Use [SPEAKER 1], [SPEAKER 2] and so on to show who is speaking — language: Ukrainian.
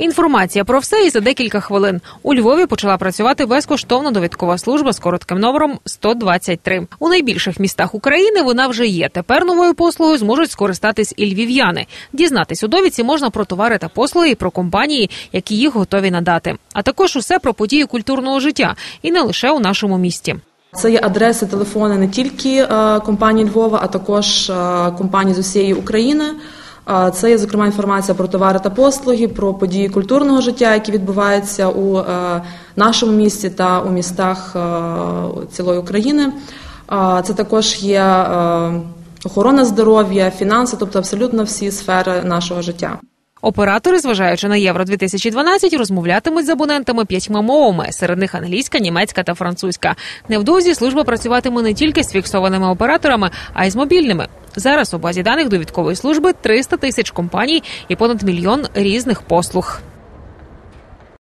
[SPEAKER 1] Інформація про все і за декілька хвилин. У Львові почала працювати безкоштовна довідкова служба з коротким номером 123. У найбільших містах України вона вже є. Тепер новою послугою зможуть скористатись і львів'яни. Дізнатись у довідці можна про товари та послуги, і про компанії, які їх готові надати, а також усе про події культурного життя, і не лише у нашому місті.
[SPEAKER 2] Це є адреси, телефони не тільки е, компанії Львова, а також е, компаній з усієї України. Це є зокрема інформація про товари та послуги, про події культурного життя, які відбуваються у е, нашому місті та у містах е, цілої України. Це також є е, охорона здоров'я, фінанси, тобто абсолютно всі сфери нашого життя.
[SPEAKER 1] Оператори, зважаючи на євро 2012 розмовлятимуть з абонентами п'ятьма мовами, серед них англійська, німецька та французька. Невдовзі служба працюватиме не тільки з фіксованими операторами, а й з мобільними. Зараз у базі даних довідкової служби 300 тисяч компаній і понад мільйон різних послуг.